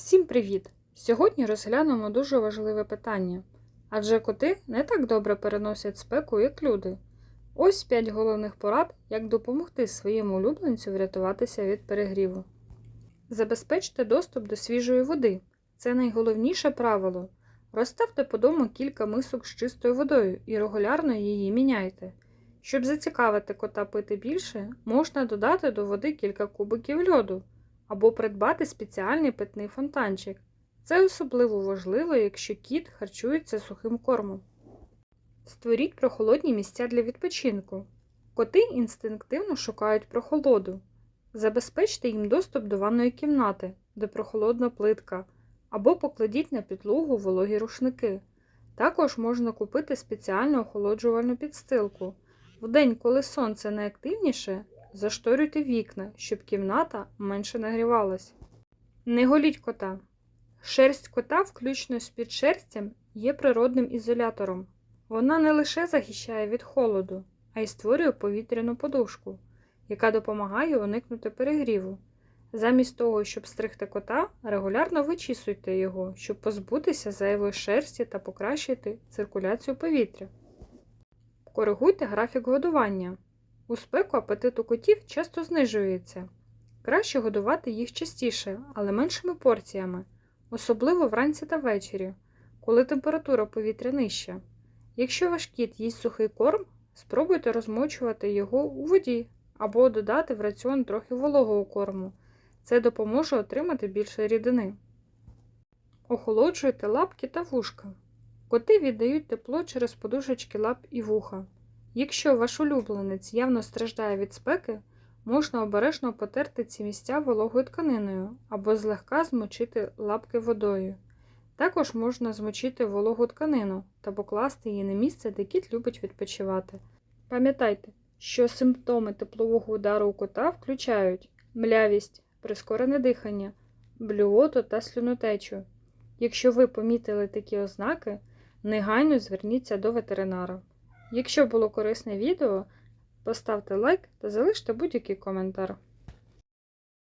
Всім привіт! Сьогодні розглянемо дуже важливе питання. Адже коти не так добре переносять спеку, як люди. Ось 5 головних порад, як допомогти своєму улюбленцю врятуватися від перегріву. Забезпечте доступ до свіжої води. Це найголовніше правило. Розставте по дому кілька мисок з чистою водою і регулярно її міняйте. Щоб зацікавити кота пити більше, можна додати до води кілька кубиків льоду або придбати спеціальний питний фонтанчик. Це особливо важливо, якщо кіт харчується сухим кормом. Створіть прохолодні місця для відпочинку. Коти інстинктивно шукають прохолоду. Забезпечте їм доступ до ванної кімнати, де прохолодна плитка, або покладіть на підлогу вологі рушники. Також можна купити спеціальну охолоджувальну підстилку. Вдень, коли сонце найактивніше, зашторюйте вікна, щоб кімната менше нагрівалась. Не голіть кота. Шерсть кота, включно з підшерстям, є природним ізолятором. Вона не лише захищає від холоду, а й створює повітряну подушку, яка допомагає уникнути перегріву. Замість того, щоб стригти кота, регулярно вичісуйте його, щоб позбутися зайвої шерсті та покращити циркуляцію повітря. Коригуйте графік годування. У спеку апетит у котів часто знижується. Краще годувати їх частіше, але меншими порціями, особливо вранці та ввечері, коли температура повітря нижча. Якщо ваш кіт їсть сухий корм, спробуйте розмочувати його у воді або додати в раціон трохи вологого корму. Це допоможе отримати більше рідини. Охолоджуйте лапки та вушка. Коти віддають тепло через подушечки лап і вуха. Якщо ваш улюбленець явно страждає від спеки, можна обережно потерти ці місця вологою тканиною або злегка змочити лапки водою. Також можна змочити вологу тканину та покласти її на місце, де кіт любить відпочивати. Пам'ятайте, що симптоми теплового удару у кота включають млявість, прискорене дихання, блювоту та слюнотечу. Якщо ви помітили такі ознаки, негайно зверніться до ветеринара. Якщо було корисне відео, поставте лайк та залиште будь-який коментар.